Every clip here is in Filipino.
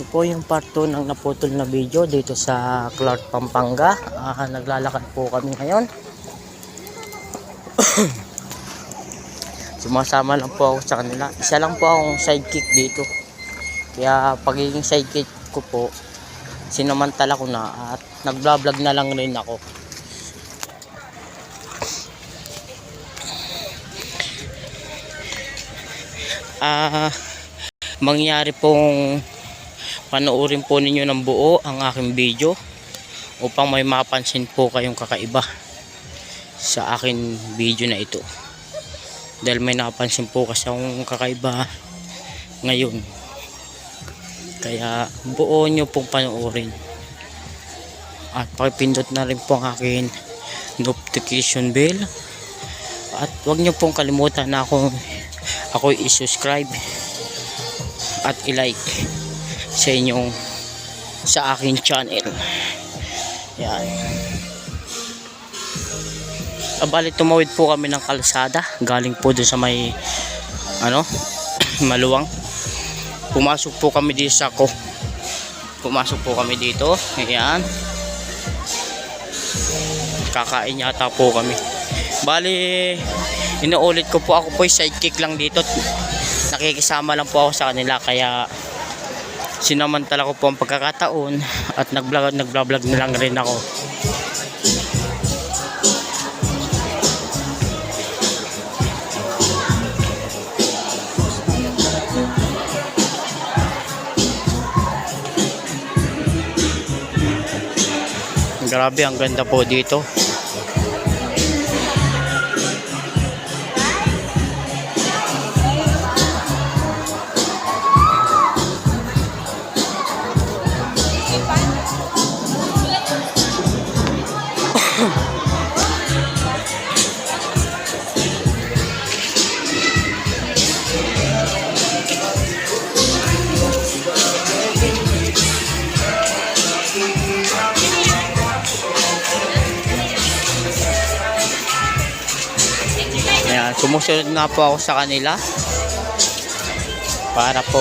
Ito po yung part 2 ng naputol na video dito sa Clark, Pampanga. Ah, naglalakad po kami ngayon. Sumasama lang po ako sa kanila. Isa lang po akong sidekick dito. Kaya pagiging sidekick ko po, sinamantala ko na at nagblog na lang rin ako. Ah, mangyari pong panoorin po ninyo ng buo ang aking video upang may mapansin po kayong kakaiba sa akin video na ito. Dahil may napansin po kasi akong kakaiba ngayon. Kaya buo nyo pong panoorin. At pakipindot na rin po ang akin notification bell. At huwag nyo pong kalimutan na ako ako i-subscribe at i-like sa inyong sa aking channel. Yan. Abali tumawid po kami ng kalsada. Galing po doon sa may ano maluwang. Pumasok po kami dito sa ko. Pumasok po kami dito. Ayan. Kakain yata po kami. Bali inuulit ko po. Ako po sidekick lang dito. Nakikisama lang po ako sa kanila. Kaya sinamantala ko po ang pagkakataon at nag-vlog nag-vlog na lang rin ako. Grabe ang ganda po dito Ayan, sumusunod nga po ako sa kanila. Para po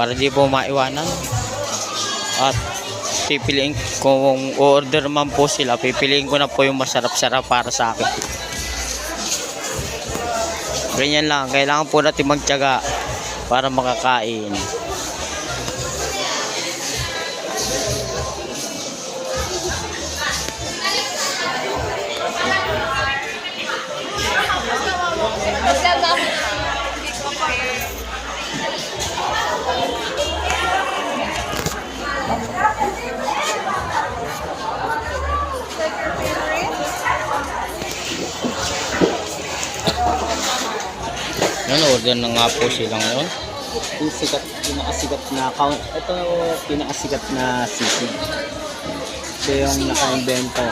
para di po maiwanan. At pipiliin kung order man po sila pipiliin ko na po yung masarap-sarap para sa akin. Ganyan lang. Kailangan po natin magtyaga para makakain Yan, order na nga po sila ngayon. yung sikat, pinakasikat na count. Ito pinakasikat na sisig. Ito yung naka-invento.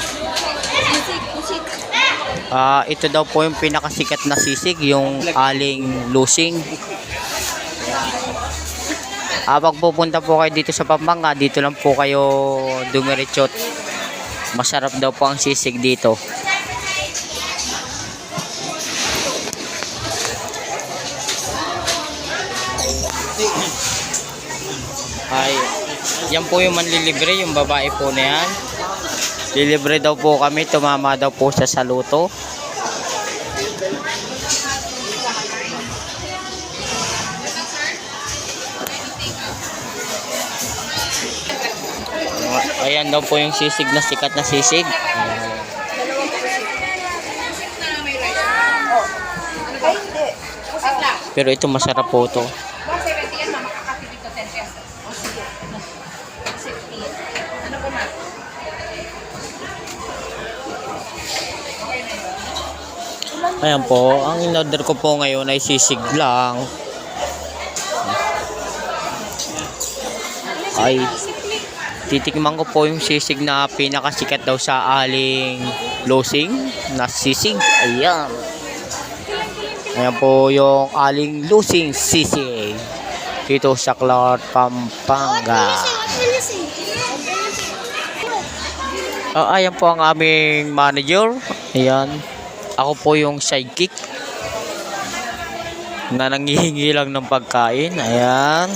Ah, ito daw po yung pinakasikat na sisig, yung aling lusing. Ah, pag pupunta po kayo dito sa Pampanga, dito lang po kayo dumiritsot. Masarap daw po ang sisig dito. Ay, yan po yung manlilibre, yung babae po na yan. Lilibre daw po kami, tumama daw po siya sa luto. Ayan daw po yung sisig na sikat na sisig. Pero ito masarap po to. 170 yan. Makakapit dito 10 pesos. Ayan po, ang in-order ko po ngayon ay sisig lang. Ay, titikman ko po yung sisig na pinakasikat daw sa aling losing na sisig. Ayan. Ayan po yung aling losing sisig. Dito sa Clark, Pampanga. Ah, ayan po ang aming manager. Ayan. Ako po yung sidekick. na nangihingi lang ng pagkain. Ayan.